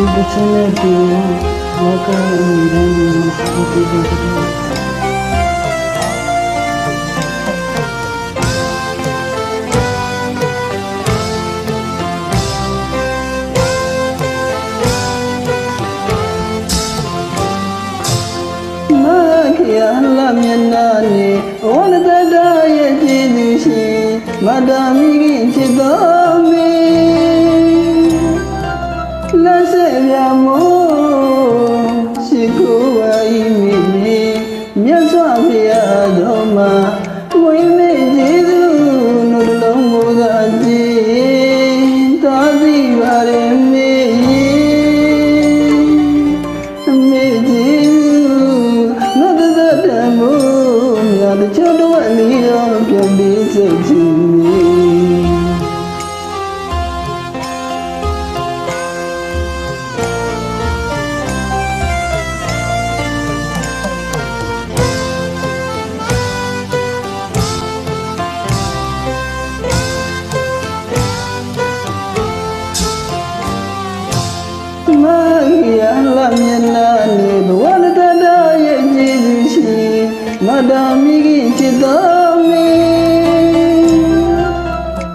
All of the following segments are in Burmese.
بسببي وكأولا محببا لم ينالني ولد دا يجدشي ما دامي انتظامي amor. မျက်နှာနေဘဝတတရဲ့ကြည်လူရှိမတမိကြီးจิตတော်မီ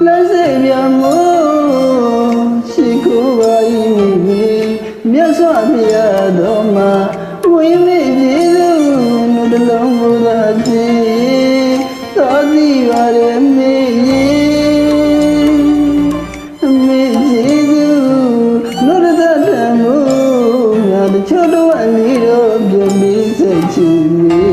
လက်စေပြမောရှိကိုပါ၏မိမိမြတ်စွာဘုရားတော်မှာဝိမေ chỉ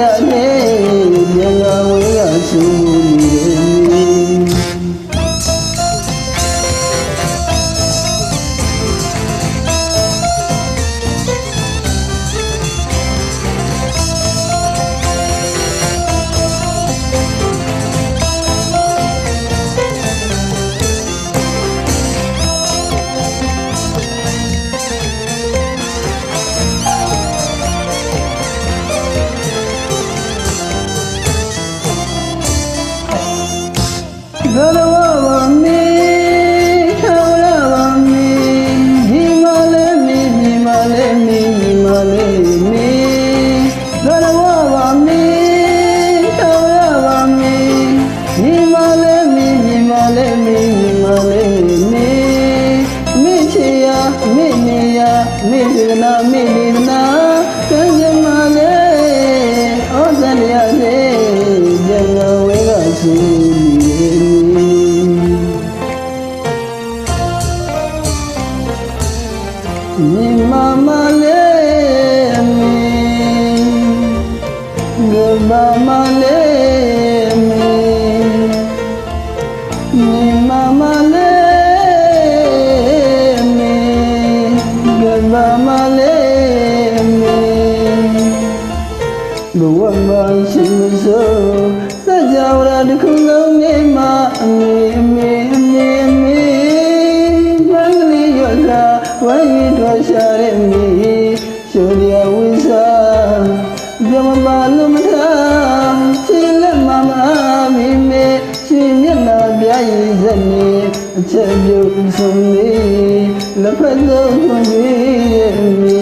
yeah. But I will တစ်ခုလုံးမြင်မှအမေအမေအမေအမေမင်္ဂလိရောသာဝိုင်းတော်ရှာတဲ့မီရှင်ရဝိစာမြမမလုံးမသာချင်းလက်မမမိမေရှင်မျက်နှာပြရင်စနေအချက်ပြုတ်ဆုံးနေလက်ဖက်ဆုံးခွင့်ရဲ့မီ